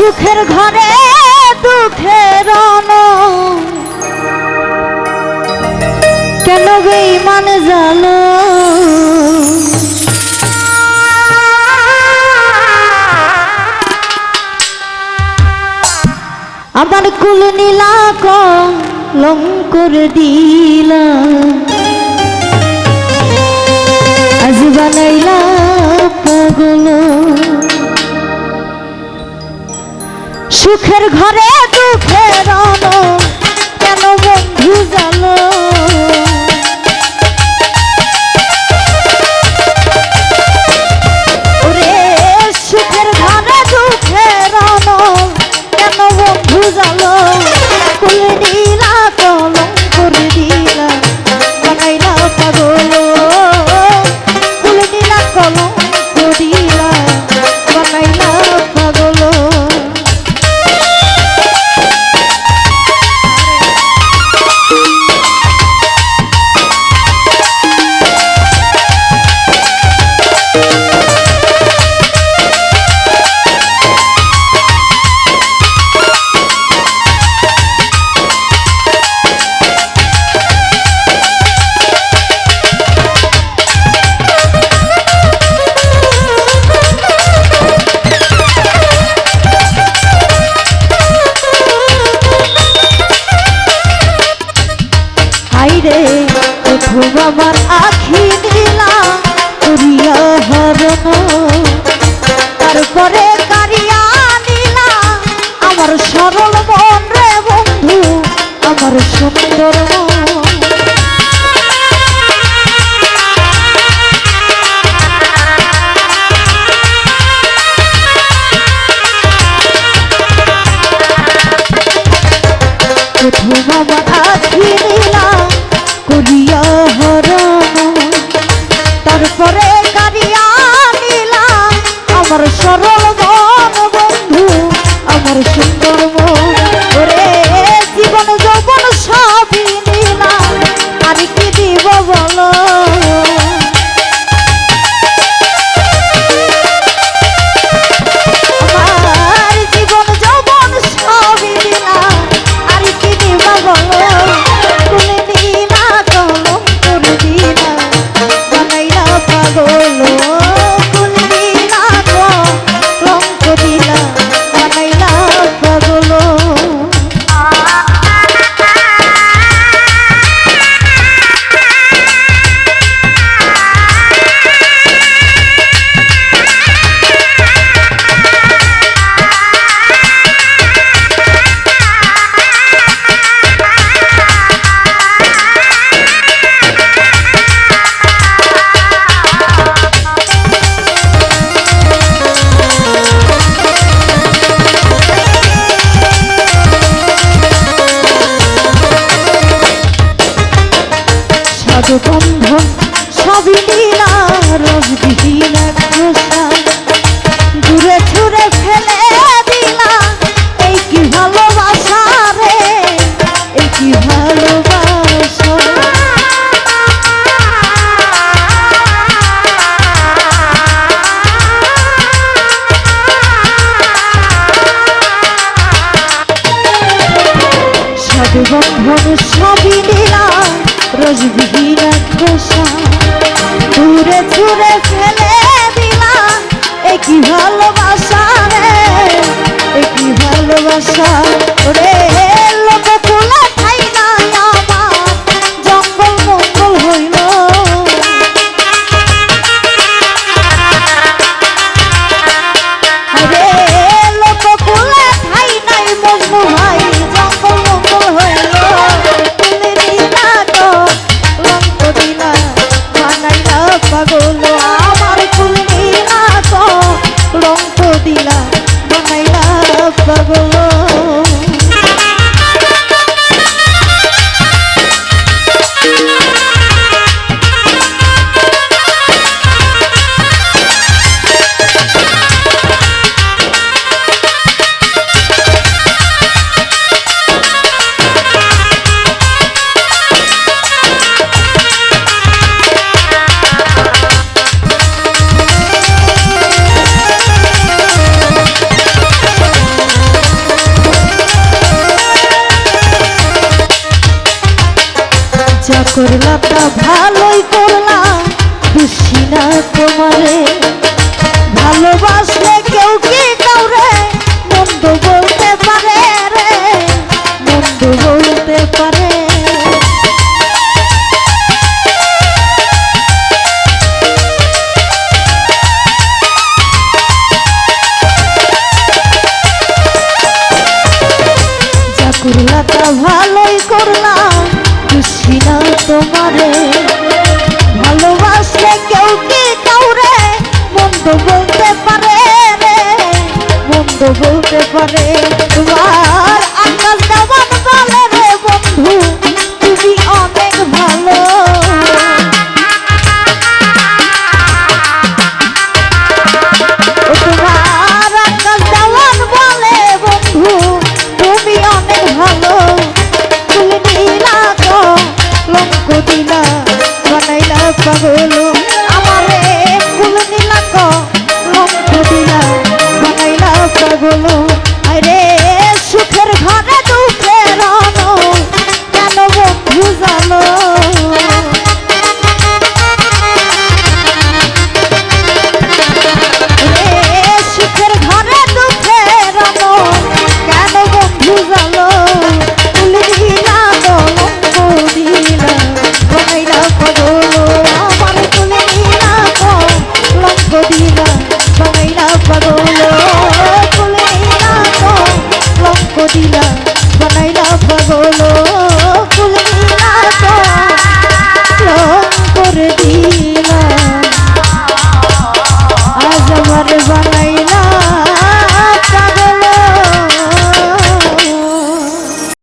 সুখের ঘরে দুঃখের কেন বেইমান জানো? আমার কুল নীলা কলম করে দিলা। আজ সুখের ঘরে দুঃখের কেন বন্ধু জানো? রে, প্রথম আমার আখি দিলা করিয়া হরণ তারপরে কারিয়া নিলা আমার সরল মন রে বন্ধু, আমার সুন্দর সরল গান বন্ধু আমার ভালোবাসা রে কি ভালোবাসা রে? করলা তা ভালোই করলা খুশি না তোমারে, ভালোবাসলে কেউ কি কাউরে? মন্দ বলতে পারে রে, মন্দ বলতে পারে। করলা তা তোমারে ভালোবাসলে কেউ কি কাউরে? মন্দ বলতে পারে রে মন্দ বলতে পারে।